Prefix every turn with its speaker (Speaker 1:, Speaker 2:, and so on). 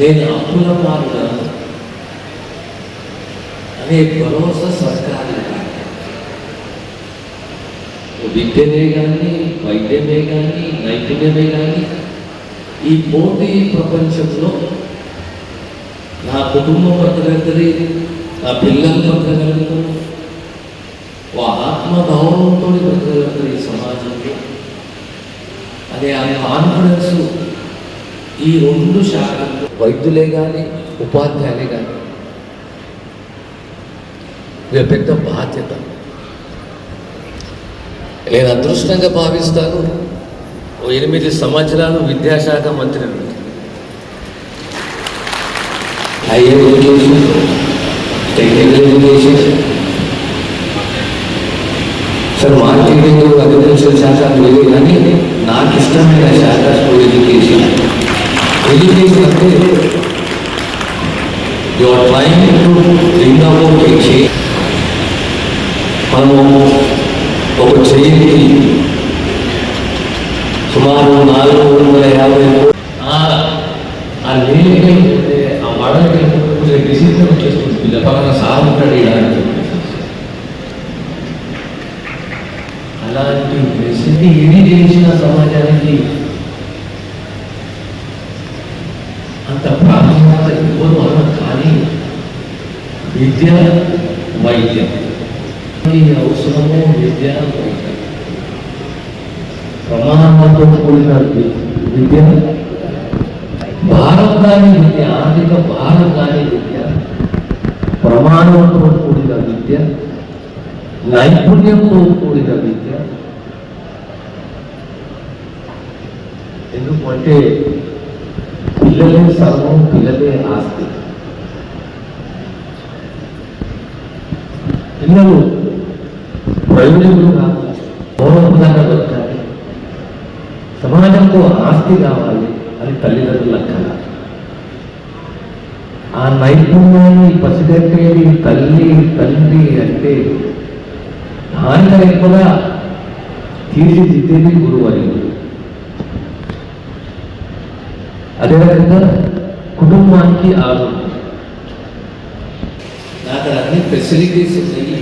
Speaker 1: నేను అప్పుల పాలు అనే భరోసా సర్కారు విద్యనే కానీ వైద్యమే కానీ నైపుణ్యమే కానీ ఈ పోటీ ప్రపంచంలో నా కుటుంబం బతకగలుగుతుంది నా పిల్లల బతకగలుగుతారు ఓ ఆత్మగౌరవంతో బతకగలుగుతారు ఈ సమాజంలో. అదే ఆ కాన్ఫిడెన్స్ ఈ రెండు శాఖలు వైద్యులే కానీ ఉపాధ్యాయులే కానీ ఇది పెద్ద బాధ్యత. నేను అదృష్టంగా భావిస్తాను ఎనిమిది సంవత్సరాలు విద్యాశాఖ మంత్రి higher education technical education. Sir marketing agriculture శాఖ లేదు కానీ నాకు ఇష్టమైన శాఖ స్కూల్ ఎడ్యుకేషన్ ఎడ్యుకేషన్ అంటే you are trying to bring మనము ఒక చేయికి సుమారు నాలుగు వందల యాభై ఆ- ఆ నీళ్ళకి ఆ మడలకి కొంచెం డిసిప్లిన్ వచ్చేస్తుంది పిల్ల. పక్కన సార్ ఉంటాడు ఇలాంటి అలాంటి పరిస్థితి ఇది చేసిన సమాజానికి అంత ప్రాధాన్యత ఇవ్వదు అన్న కానీ విద్య వైద్యం ఈ అవసరము విద్య వైద్యం ప్రమాణంతో కూడిన వి- విద్య భారం కాని విద్య ఆర్థిక భారం కాని విద్య ప్రమాణంతో కూడిన విద్య నైపుణ్యంతో కూడిన విద్య ఎందుకంటే పిల్లలే సర్వం పిల్లలే ఆస్తి పిల్లలు ప్రయోజకులు కావాలి గౌరవంగా దొరకాలి. సమాజంతో ఆస్తి కావాలి అని తల్లిదండ్రుల కళ ఆ నైపుణ్యాన్ని పసిగట్టేది తల్లి తండ్రి అంటే దానిలో ఎక్కువగా తీర్చిదిద్దేది గురువు అదే అదేవిధంగా కుటుంబానికి ఆరోగ్యం నాకు అన్ని ఫెసిలిటీస్ ఉన్నాయి